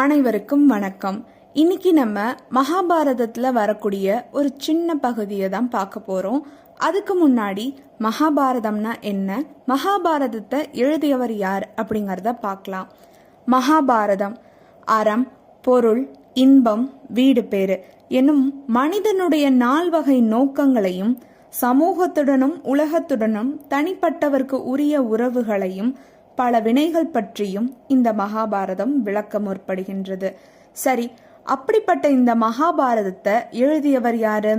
அனைவருக்கும் வணக்கம். இன்னைக்கு நம்ம மகாபாரதத்துல வரக்கூடிய ஒரு சின்ன பகுதியை தான் பார்க்க போறோம். அதுக்கு முன்னாடி மகாபாரதம்னா என்ன? மகாபாரதத்தை எழுதியவர் யார் அப்படிங்கிறத பார்க்கலாம். மகாபாரதம் அறம் பொருள் இன்பம் வீடு பேறு என்னும் மனிதனுடைய நால்வகை நோக்கங்களையும் சமூகத்துடனும் உலகத்துடனும் தனிப்பட்டவர்க்கு உரிய உறவுகளையும் பல வினைகள் பற்றியும் இந்த மகாபாரதம் விளக்க முற்படுகின்றது சரி அப்படிப்பட்ட இந்த மகாபாரதத்தை எழுதியவர் யாரு?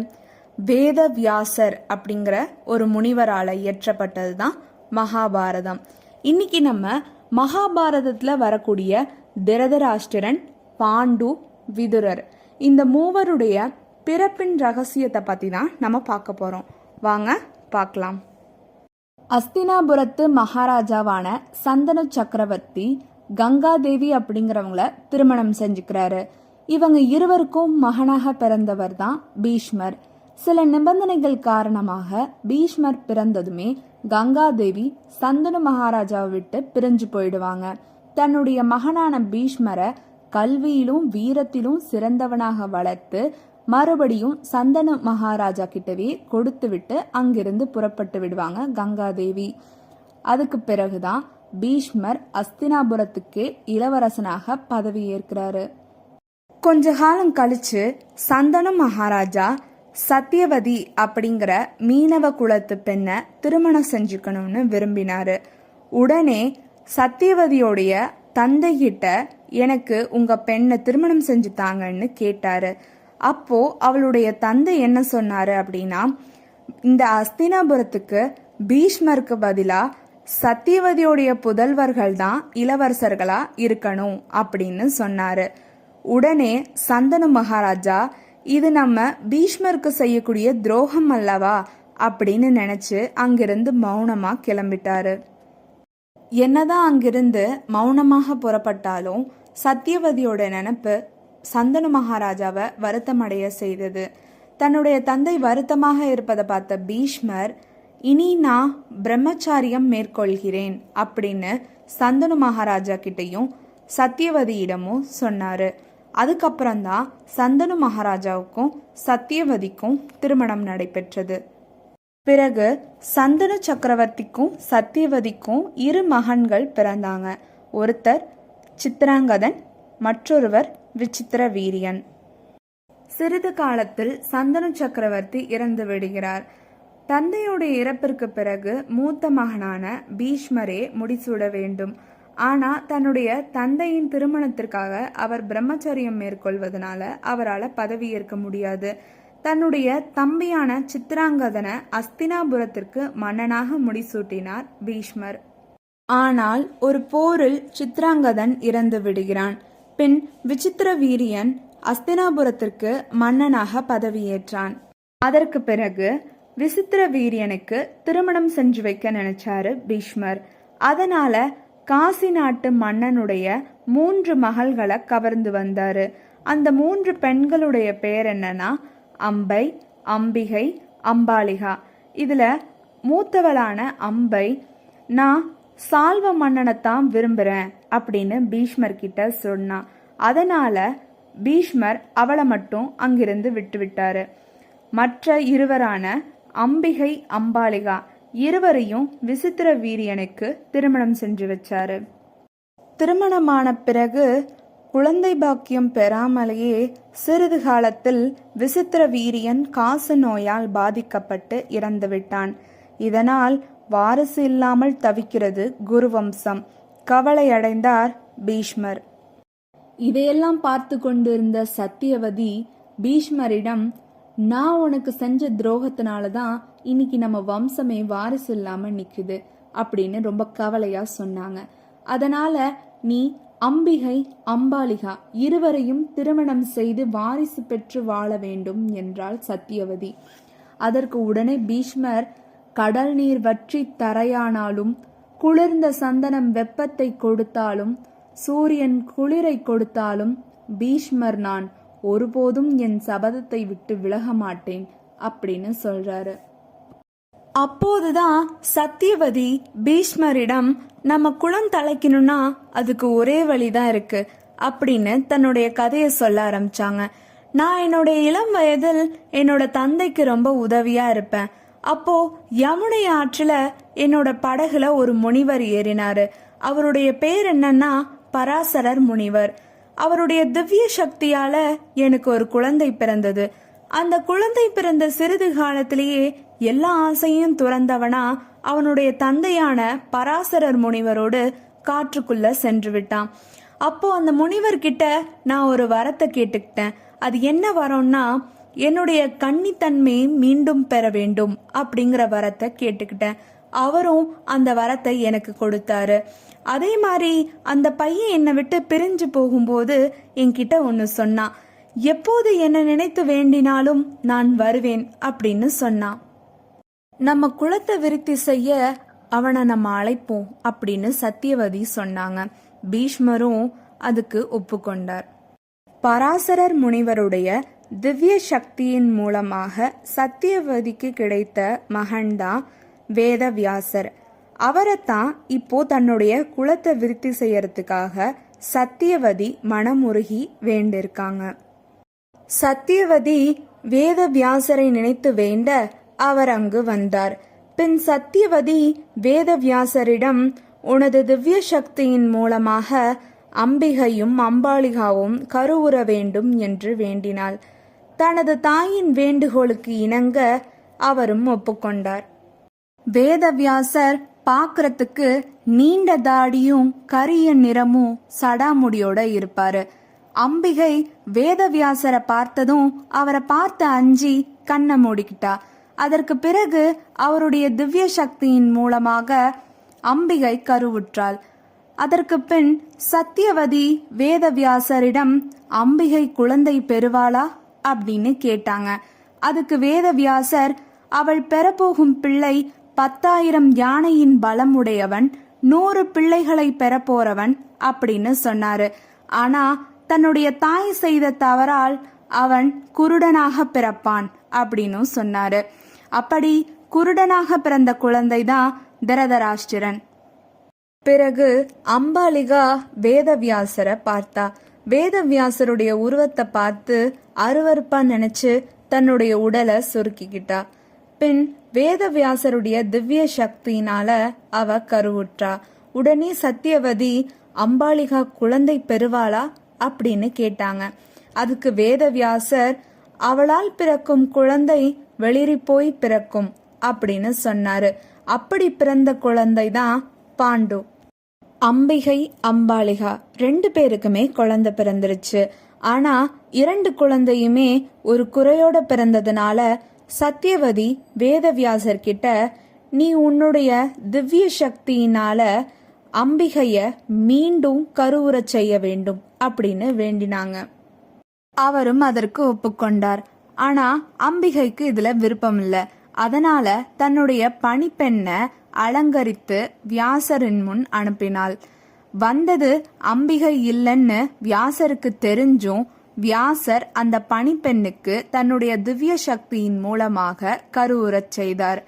வேத வியாசர் அப்படிங்கிற ஒரு முனிவரால இயற்றப்பட்டது தான் மகாபாரதம். இன்னைக்கு நம்ம மகாபாரதத்துல வரக்கூடிய திரதராஷ்டிரன் பாண்டு விதுரர் இந்த மூவருடைய பிறப்பின் ரகசியத்தை பத்தி தான் நம்ம பார்க்க போறோம். வாங்க பார்க்கலாம். அஸ்தினாபுரத்து மகாராஜாவான சந்தனு சக்கரவர்த்தி கங்காதேவி அப்படிங்கிறவங்கள திருமணம் செஞ்சுக்கிறாரு. இவங்க இருவருக்கும் மகனாக பிறந்தவர் தான் பீஷ்மர். சில நிபந்தனைகள் காரணமாக பீஷ்மர் பிறந்ததுமே கங்காதேவி சந்தனு மகாராஜாவை விட்டு பிரிஞ்சு போயிடுவாங்க. தன்னுடைய மகனான பீஷ்மரை கல்வியிலும் வீரத்திலும் சிறந்தவனாக வளர்த்து மறுபடியும் சந்தனு மகாராஜா கிட்டவே கொடுத்து விட்டு அங்கிருந்து புறப்பட்டு விடுவாங்க கங்காதேவி. அதுக்கு பிறகுதான் பீஷ்மர் அஸ்தினாபுரத்துக்கே இளவரசனாக பதவியேற்கிறாரு. கொஞ்ச காலம் கழிச்சு சந்தன மகாராஜா சத்தியவதி அப்படிங்கிற மீனவ குலத்து பெண்ணை திருமணம் செஞ்சுக்கணும்னு விரும்பினாரு. உடனே சத்தியவதியோடைய தந்தைகிட்ட எனக்கு உங்க பெண்ணை திருமணம் செஞ்சு தாங்கன்னு கேட்டாரு. அப்போ அவளுடைய தந்தை என்ன சொன்னாரு அப்படின்னா இந்த அஸ்தினாபுரத்துக்கு பீஷ்மருக்கு பதிலா சத்தியவதியோடைய புதல்வர்கள் தான் இளவரசர்களா இருக்கணும் அப்படின்னு சொன்னாரு. உடனே சந்தனு மகாராஜா இது நம்ம பீஷ்மருக்கு செய்யக்கூடிய துரோகம் அல்லவா அப்படின்னு நினைச்சு அங்கிருந்து மௌனமா கிளம்பிட்டாரு. என்னதான் அங்கிருந்து மௌனமாக புறப்பட்டாலும் சத்தியவதியோட நினப்பு சந்தனு மகாராஜாவை வருத்தமடைய செய்தது. தன்னுடைய தந்தை வருத்தமாக இருப்பதை பார்த்த பீஷ்மர் இனி நான் பிரம்மச்சாரியம் மேற்கொள்கிறேன் அப்படின்னு சந்தனு மகாராஜா கிட்டையும் சத்தியவதியிடமும் சொன்னாரு. அதுக்கப்புறம்தான் சந்தனு மகாராஜாவுக்கும் சத்தியவதிக்கும் திருமணம் நடைபெற்றது. பிறகு சந்தனு சக்கரவர்த்திக்கும் சத்தியவதிக்கும் இரு மகன்கள் பிறந்தாங்க. ஒருத்தர் சித்ராங்கதன் மற்றொருவர் விசித்திர வீரியன் சிறிது காலத்தில் சந்தனு சக்கரவர்த்தி இறந்து விடுகிறார். தந்தையுடைய இறப்பிற்கு பிறகு மூத்த மகனான பீஷ்மரே முடிசூட வேண்டும். ஆனா தன்னுடைய தந்தையின் திருமணத்திற்காக அவர் பிரம்மச்சரியம் மேற்கொள்வதனால அவரால் பதவியேற்க முடியாது. தன்னுடைய தம்பியான சித்திராங்கதனை அஸ்தினாபுரத்திற்கு மன்னனாக முடிசூட்டினார் பீஷ்மர். ஆனால் ஒரு போரில் சித்ராங்கதன் இறந்து விடுகிறான். பின் விசித்திர வீரியன் அஸ்தினாபுரத்திற்கு மன்னனாக பதவியேற்றான். அதற்கு பிறகு விசித்திர வீரியனுக்கு திருமணம் செஞ்சு வைக்க நினைச்சாரு பீஷ்மர். அதனால காசி நாட்டு மன்னனுடைய மூன்று மகள்களை கவர்ந்து வந்தாரு. அந்த மூன்று பெண்களுடைய பெயர் என்னன்னா அம்பை அம்பிகை அம்பாலிகா இதுல மூத்தவளான அம்பை நான் சால்வ மன்னனைத்தான் விரும்புகிறேன் அப்படின்னு பீஷ்மர் கிட்ட சொன்னான் அதனால பீஷ்மர் அவளை மட்டும் அங்கிருந்து விட்டுவிட்டாரு. மற்ற இருவரான அம்பிகை அம்பாலிகா இருவரையும் விசித்திர வீரியனுக்கு திருமணம் செஞ்சு வச்சாரு. திருமணமான பிறகு குழந்தை பாக்கியம் பெறாமலேயே சிறிது காலத்தில் விசித்திர வீரியன் காசு நோயால் பாதிக்கப்பட்டு இறந்துவிட்டான். இதனால் வாரிசு இல்லாமல் தவிக்கிறது குருவம்சம். கவலையடைந்தார் பீஷ்மர். இதையெல்லாம் பார்த்து கொண்டிருந்த சத்தியவதி பீஷ்மரிடம் நான் உனக்கு செஞ்ச துரோகத்தினால தான் இன்னைக்கு நம்ம வம்சமே வாரிசு இல்லாம நிக்குது அப்படின்னு ரொம்ப கவலையா சொன்னாங்க. அதனால நீ அம்பிகை அம்பாலிகா இருவரையும் திருமணம் செய்து வாரிசு பெற்று வாழ வேண்டும் என்றாள் சத்தியவதி. அதற்கு உடனே பீஷ்மர் கடல் நீர் வற்றி தரையானாலும் குளிர்ந்த சந்தனம் வெப்பத்தை கொடுத்தாலும் சூரியன் குளிரை கொடுத்தாலும் பீஷ்மர் நான் ஒருபோதும் என் சபதத்தை விட்டு விலக மாட்டேன் அப்படின்னு சொல்றாரு. அப்போதுதான் சத்தியவதி பீஷ்மரிடம் நம்ம குளம் தலைக்கணும்னா அதுக்கு ஒரே வழிதான் இருக்கு அப்படின்னு தன்னுடைய கதையை சொல்ல ஆரம்பிச்சாங்க. நான் என்னுடைய இளம் வயதில் என்னோட தந்தைக்கு ரொம்ப உதவியா இருப்பேன். அப்போ யமுனை ஆற்றுல என்னோட படகுல ஒரு முனிவர் ஏறினாரு. அவருடைய பேர் என்னன்னா பராசரர் முனிவர். அவருடைய திவ்ய சக்தியால எனக்கு ஒரு குழந்தை பிறந்தது. அந்த குழந்தை பிறந்த சிறிது காலத்திலேயே எல்லா ஆசையும் துறந்தவனா அவனுடைய தந்தையான பராசரர் முனிவரோடு காற்றுக்குள்ள சென்று விட்டான். அப்போ அந்த முனிவர் கிட்ட நான் ஒரு வரத்தை கேட்டுக்கிட்டேன். அது என்ன வரம்னா என்னுடைய கன்னித்தன்மையை மீண்டும் பெற வேண்டும் அப்படிங்கிற வரத்தை கேட்டுக்கிட்டேன். அவரும் அந்த வரத்தை எனக்கு கொடுத்தாரு. அதே மாதிரி அந்த பையன் என்னை விட்டு பிரிஞ்சு போகும்போது என்கிட்ட ஒன்று சொன்னான். எப்போது என்னை நினைத்து வேண்டினாலும் நான் வருவேன் அப்படின்னு சொன்னான். நம்ம குலத்தை விருத்தி செய்ய அவனை நம்ம அழைப்போம் அப்படின்னு சத்தியவதி சொன்னாங்க. பீஷ்மரும் அதுக்கு ஒப்புக்கொண்டார். பராசரர் முனிவருடைய திவ்ய சக்தியின் மூலமாக சத்தியவதிக்கு கிடைத்த மகன்தான் வேதவியாசர். அவரைத்தான் இப்போ தன்னுடைய குலத்தை விருத்தி செய்யறதுக்காக சத்தியவதி மனமுருகி வேண்டியிருக்காங்க. சத்தியவதி வேதவியாசரை நினைத்து வேண்ட அவர் அங்கு வந்தார். பின் சத்தியவதி வேதவியாசரிடம் உனது திவ்ய சக்தியின் மூலமாக அம்பிகையும் அம்பாளிகாவும் கருவுற வேண்டும் என்று வேண்டினாள். தனது தாயின் வேண்டுகோளுக்கு இணங்க அவரும் ஒப்புக்கொண்டார். வேதவியாசர் பார்க்கறதுக்கு நீண்ட தாடியும் கரிய நிறமும் சடாமுடியோட இருப்பாரு. அம்பிகை வேதவியாசரை பார்த்ததும் அவரை பார்த்து அஞ்சி கண்ணை மூடிக்கிட்டா. அதற்கு பிறகு அவருடைய திவ்ய சக்தியின் மூலமாக அம்பிகை கருவுற்றாள். அதற்கு பின் சத்தியவதி வேதவியாசரிடம் அம்பிகை குழந்தை பெறுவாளா? அப்படின்னு கேட்டாங்க. அதுக்கு வேதவியாசர் அவள் பெறப்போகும் பிள்ளை பத்தாயிரம் யானையின் பலம் உடையவன் நூறு பிள்ளைகளை பெறப்போறவன் அப்படின்னு சொன்னாரு. ஆனா தன்னுடைய தாய் செய்த தவறால் அவன் குருடனாக பிறப்பான் அப்படின்னு சொன்னாரு. அப்படி குருடனாக பிறந்த குழந்தைதான் தரதராஷ்டிரன். பிறகு அம்பாலிகா வேதவியாசரை பார்த்தா வேதவியாசருடைய உருவத்தை பார்த்து அருவறுப்பா நினைச்சு தன்னுடைய உடலை சுருக்கிக்கிட்டா. பின் வேதவியாசருடைய திவ்ய சக்தியினால அவ கருவுற்றா. உடனே சத்தியவதி அம்பாளிகா குழந்தை பெறுவாளா? அப்படின்னு கேட்டாங்க. அதுக்கு வேதவியாசர் அவளால் பிறக்கும் குழந்தை வெளிரி போய் பிறக்கும் அப்படின்னு சொன்னாரு. அப்படி பிறந்த குழந்தை தான் பாண்டு. அம்பிகை அம்பாலிகா ரெண்டு பேருக்குமே குழந்தை பிறந்துருச்சு. ஆனா இரண்டு குழந்தையுமே ஒரு குறையோட பிறந்ததுனால சத்தியவதி வேதவியாசர் கிட்ட நீ உன்னுடைய திவ்ய சக்தியினால அம்பிகைய மீண்டும் கருவுறச் செய்ய வேண்டும் அப்படின்னு வேண்டினாங்க. அவரும் அதற்கு ஒப்புக்கொண்டார். ஆனா அம்பிகைக்கு இதுல விருப்பம் இல்லை. அதனால தன்னுடைய பணிப்பெண்ணை அலங்கரித்து வியாசரின் முன் அனுப்பினாள். வந்தது அம்பிகை இல்லைன்னு வியாசருக்கு தெரிஞ்சும் வியாசர் அந்த பணிப்பெண்ணுக்கு தன்னுடைய திவ்ய சக்தியின் மூலமாக கருவுறச் செய்தார்.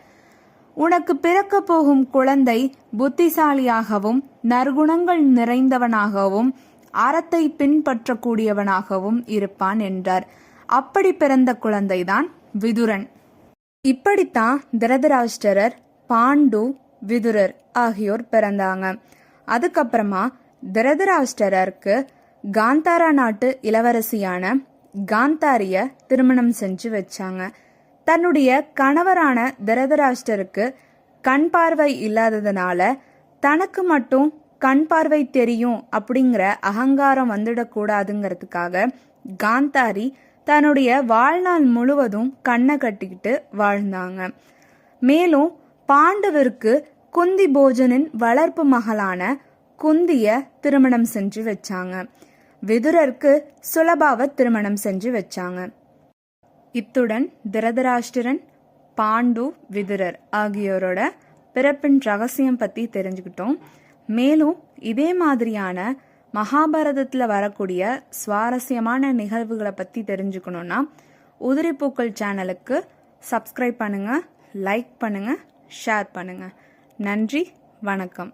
உனக்கு பிறக்க போகும் குழந்தை புத்திசாலியாகவும் நற்குணங்கள் நிறைந்தவனாகவும் அறத்தை பின்பற்றக்கூடியவனாகவும் இருப்பான் என்றார். அப்படி பிறந்த குழந்தைதான் விதுரன். இப்படித்தான் திரதராஷ்டிரர் பாண்டு விதுரர் ஆகியோர் பிறந்தாங்க. அதுக்கப்புறமா திரதராஷ்டிரருக்கு காந்தாரா நாட்டு இளவரசியான காந்தாரிய திருமணம் செஞ்சு வச்சாங்க. தன்னுடைய கணவரான திரதராஷ்டருக்கு கண் பார்வை இல்லாததுனால தனக்கு மட்டும் கண் பார்வை தெரியும் அப்படிங்கிற அகங்காரம் வந்துடக்கூடாதுங்கிறதுக்காக காந்தாரி தன்னுடைய வாழ்நாள் முழுவதும் கண்ணை கட்டிக்கிட்டு வாழ்ந்தாங்க. மேலும் பாண்டவருக்கு குந்தி போஜனின் வளர்ப்பு மகளான குந்திய திருமணம் செஞ்சு வச்சாங்க. விதுரருக்கு சுலபாவ திருமணம் செஞ்சு வச்சாங்க. இத்துடன் திரதராஷ்டிரன் பாண்டு விதுரர் ஆகியோரோட பிறப்பின் ரகசியம் பற்றி தெரிஞ்சுக்கிட்டோம். மேலும் இதே மாதிரியான மகாபாரதத்தில் வரக்கூடிய சுவாரஸ்யமான நிகழ்வுகளை பற்றி தெரிஞ்சுக்கணுன்னா உதிரிப்பூக்கள் சேனலுக்கு சப்ஸ்கிரைப் பண்ணுங்கள் லைக் பண்ணுங்கள் ஷேர் பண்ணுங்கள் நன்றி வணக்கம்.